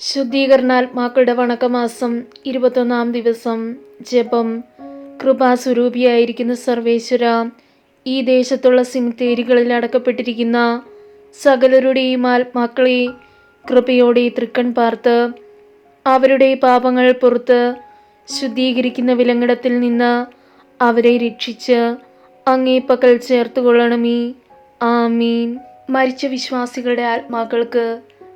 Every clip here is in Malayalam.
ശുദ്ധീകരണാത്മാക്കളുടെ വണക്കമാസം ഇരുപത്തൊന്നാം ദിവസം. ജപം. കൃപാസ്വരൂപിയായിരിക്കുന്ന സർവേശ്വര ഈ ദേശത്തുള്ള സിമിത്തേരികളിൽ അടക്കപ്പെട്ടിരിക്കുന്ന സകലരുടെയും ആത്മാക്കളെ കൃപയോടെ തൃക്കൺ പാർത്ത് അവരുടെ പാപങ്ങൾ പുറത്ത് ശുദ്ധീകരിക്കുന്ന വിലങ്ങിടത്തിൽ നിന്ന് അവരെ രക്ഷിച്ച് അങ്ങേ പക്കൽ ചേർത്തുകൊള്ളണമേ. ആമീൻ. മരിച്ച വിശ്വാസികളുടെ ആത്മാക്കൾക്ക്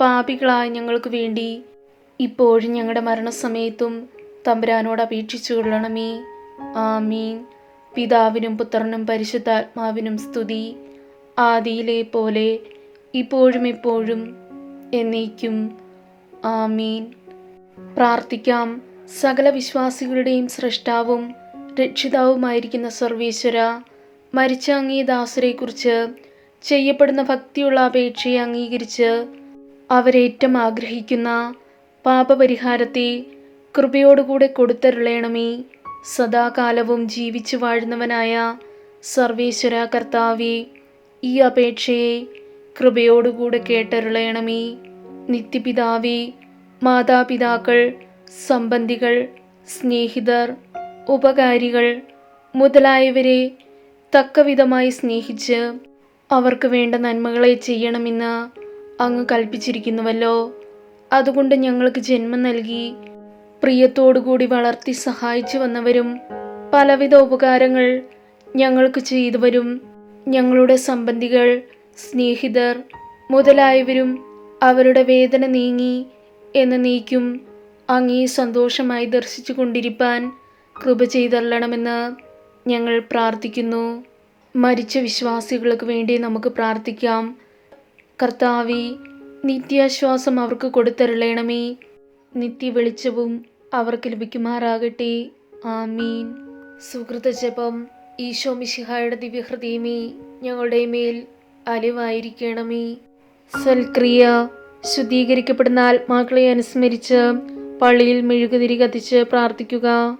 പാപികളായ ഞങ്ങൾക്ക് വേണ്ടി ഇപ്പോഴും ഞങ്ങളുടെ മരണസമയത്തും തമ്പുരാനോട് അപേക്ഷിച്ചു കൊള്ളണമേ. ആമീൻ. പിതാവിനും പുത്രനും പരിശുദ്ധാത്മാവിനും സ്തുതി. ആദിയിലെ പോലെ ഇപ്പോഴും എപ്പോഴും എന്നേക്കും. ആമീൻ. പ്രാർത്ഥിക്കാം. സകല വിശ്വാസികളുടെയും സൃഷ്ടാവും രക്ഷിതാവുമായിരിക്കുന്ന സർവേശ്വര മരിച്ച അങ്ങേ ദാസരെക്കുറിച്ച് ചെയ്യപ്പെടുന്ന ഭക്തിയുള്ള അപേക്ഷയെ അംഗീകരിച്ച് അവരേറ്റം ആഗ്രഹിക്കുന്ന പാപപരിഹാരത്തെ കൃപയോടുകൂടെ കൊടുത്തരുളയണമേ സദാകാലവും ജീവിച്ചു വാഴുന്നവനായ സർവേശ്വര കർത്താവെ ഈ അപേക്ഷയെ കൃപയോടുകൂടെ കേട്ടരുളയണമേ നിത്യപിതാവെ മാതാപിതാക്കൾ സംബന്ധികൾ സ്നേഹിതർ ഉപകാരികൾ മുതലായവരെ തക്കവിധമായി സ്നേഹിച്ച് അവർക്ക് വേണ്ട നന്മകളെ ചെയ്യണമെന്ന് അങ്ങ് കൽപ്പിച്ചിരിക്കുന്നുവല്ലോ. അതുകൊണ്ട് ഞങ്ങൾക്ക് ജന്മം നൽകി പ്രിയത്തോടുകൂടി വളർത്തി സഹായിച്ചു വന്നവരും പലവിധ ഉപകാരങ്ങൾ ഞങ്ങൾക്ക് ചെയ്തുവരും. ഞങ്ങളുടെ സംബന്ധികൾ സ്നേഹിതർ മുതലായവരും അവരുടെ വേദന നീങ്ങി എന്ന് നീക്കും. അങ്ങേ സന്തോഷമായി ദർശിച്ചു കൊണ്ടിരിപ്പാൻ കൃപ ചെയ്തള്ളണമെന്ന് ഞങ്ങൾ പ്രാർത്ഥിക്കുന്നു. മരിച്ച വിശ്വാസികൾക്ക് വേണ്ടി നമുക്ക് പ്രാർത്ഥിക്കാം. കർത്താവെ നിത്യാശ്വാസം അവർക്ക് കൊടുത്തരുളയണമേ നിത്യവെളിച്ചവും അവർക്ക് ലഭിക്കുമാറാകട്ടെ. ആമീൻ. സുഹൃത ജപം ഈശോ മിശിഹായുടെ ദിവ്യഹൃദയമേ ഞങ്ങളുടെ മേൽ അലിവായിരിക്കണമേ. സൽക്രിയ ശുദ്ധീകരിക്കപ്പെടുന്ന ആത്മാക്കളെ അനുസ്മരിച്ച് പള്ളിയിൽ മെഴുകുതിരി കത്തിച്ച് പ്രാർത്ഥിക്കുക.